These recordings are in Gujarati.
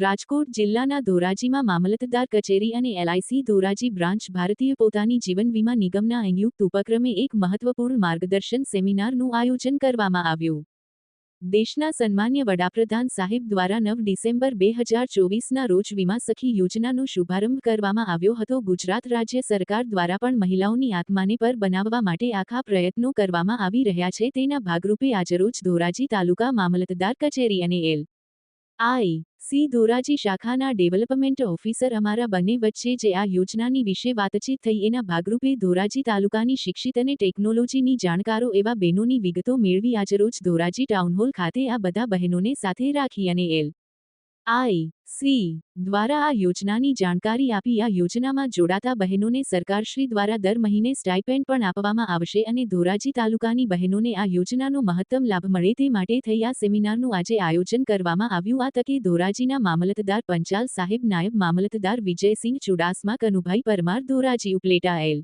રાજકોટ જિલ્લાના ધોરાજીમાં મામલતદાર કચેરી અને એલઆઈસી ધોરાજી બ્રાન્ચ ભારતીય પોતાની જીવન વીમા નિગમના સંયુક્ત ઉપક્રમે એક મહત્વપૂર્ણ માર્ગદર્શન સેમિનારનું આયોજન કરવામાં આવ્યું. દેશના સન્માન્ય વડાપ્રધાન સાહેબ દ્વારા નવ ડિસેમ્બર બે હજાર ચોવીસના રોજ વીમા સખી યોજનાનો શુભારંભ કરવામાં આવ્યો હતો. ગુજરાત રાજ્ય સરકાર દ્વારા પણ મહિલાઓની આત્માને પર બનાવવા માટે આખા પ્રયત્નો કરવામાં આવી રહ્યા છે. તેના ભાગરૂપે આજરોજ ધોરાજી તાલુકા મામલતદાર કચેરી અને એલ આઈ. સી. ધોરાજી શાખાના ડેવલપમેન્ટ ઓફિસર અમારા બંને વચ્ચે જે આ યોજનાની વિશે વાતચીત થઈ એના ભાગરૂપે ધોરાજી તાલુકાની શિક્ષિત અને ટેકનોલોજીની જાણકારો એવા બહેનોની વિગતો મેળવી આજરોજ ધોરાજી ટાઉનહોલ ખાતે આ બધા બહેનોને સાથે રાખી અને એલ. આઈ સી દ્વારા આ યોજનાની જાણકારી આપી આ યોજનામાં જોડાતા બહેનોને સરકારશ્રી દ્વારા દર મહિને સ્ટાઇપેન્ડ પણ આપવામાં આવશે અને ધોરાજી તાલુકાની બહેનોને આ યોજનાનો મહત્તમ લાભ મળે તે માટે થઈ આ સેમિનારનું આજે આયોજન કરવામાં આવ્યું. આ તકે ધોરાજીના મામલતદાર પંચાલ સાહેબ નાયબ મામલતદાર Vijaysinh Chudasama, Kanubhai Parmar, Dhoraji Upleta L.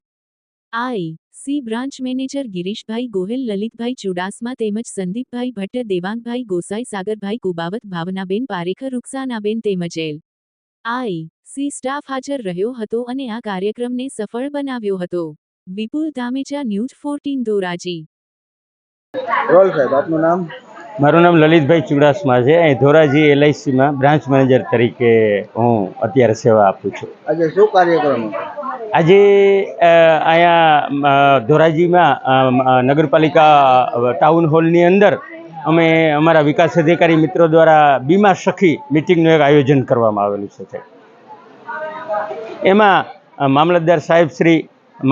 I. C branch manager Girishbhai Gohil Lalitbhai Chudasama તેમજ સંદીપભાઈ ભટ્ટ દેવાંગભાઈ ગોસાઈ સાગરભાઈ કુબાવત ભાવનાબેન પારેખર રૂકસાનાબેન તેમજ એલ. આઈ. સી સ્ટાફ હાજર રહ્યો હતો અને આ કાર્યક્રમને સફળ બનાવ્યો હતો. Vipul Dhamecha news fourteen Dhoraji. Role સાહેબ આપનું નામ? મારું નામ લલિતભાઈ ચુડાસમા છે. અહીં ધોરાજી એલઆઈસીમાં બ્રાન્ચ મેનેજર તરીકે હું અત્યારે સેવા આપું છું. આજે શું કાર્યક્રમ હતો? આજે અહીંયા ધોરાજીમાં નગરપાલિકા ટાઉન હોલની અંદર અમે અમારા વિકાસ અધિકારી મિત્રો દ્વારા બીમા સખી મિટિંગનું એક આયોજન કરવામાં આવેલું છે એમાં મામલતદાર સાહેબ શ્રી,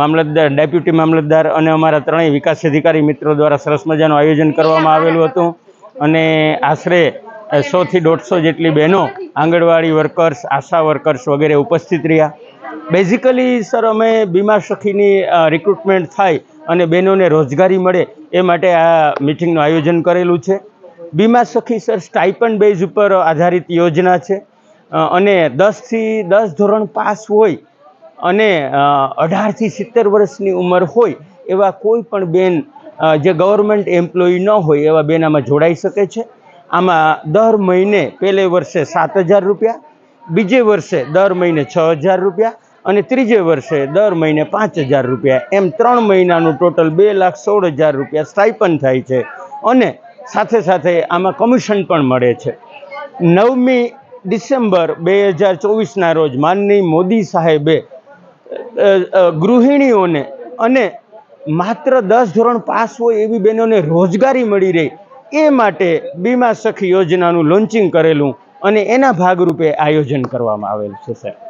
મામલતદાર, ડેપ્યુટી મામલતદાર અને અમારા ત્રણેય વિકાસ અધિકારી મિત્રો દ્વારા સરસ મજાનું આયોજન કરવામાં આવેલું હતું. અને આશરે સોથી દોઢસો જેટલી બહેનો આંગણવાડી વર્કર્સ, આશા વર્કર્સ વગેરે ઉપસ્થિત રહ્યા. બેઝિકલી સર અમે બીમા સખીની રિક્રુટમેન્ટ થાય અને બહેનોને રોજગારી મળે એ માટે આ મિટિંગનું આયોજન કરેલું છે. બીમા સખી સર સ્ટાઇપન બેઝ ઉપર આધારિત યોજના છે. અને દસથી દસ ધોરણ પાસ હોય અને અઢારથી સિત્તેર વર્ષની ઉંમર હોય એવા કોઈ પણ બેન જે ગવર્મેન્ટ એમ્પ્લોયી ન હોય એવા બેન આમાં જોડાઈ શકે છે. આમાં દર મહિને પહેલે વર્ષે સાત હજાર રૂપિયા, બીજે વર્ષે દર મહિને છ હજાર રૂપિયા અને ત્રીજે વર્ષે દર મહિને પાંચ હજાર રૂપિયા. એમ ત્રણ મહિનાનું ટોટલ બે લાખ સોળ હજાર રૂપિયા સ્ટાઇપન થાય છે. અને સાથે સાથે આમાં કમિશન પણ મળે છે. નવમી ડિસેમ્બર બે હજાર ચોવીસના રોજ માનનીય મોદી સાહેબે ગૃહિણીઓને અને માત્ર દસ ધોરણ પાસ હોય એવી બહેનોને રોજગારી મળી રહે એ માટે બીમા સખી યોજનાનું લોન્ચિંગ કરેલું અને એના ભાગરૂપે આયોજન કરવામાં આવેલ છે, સાહેબ.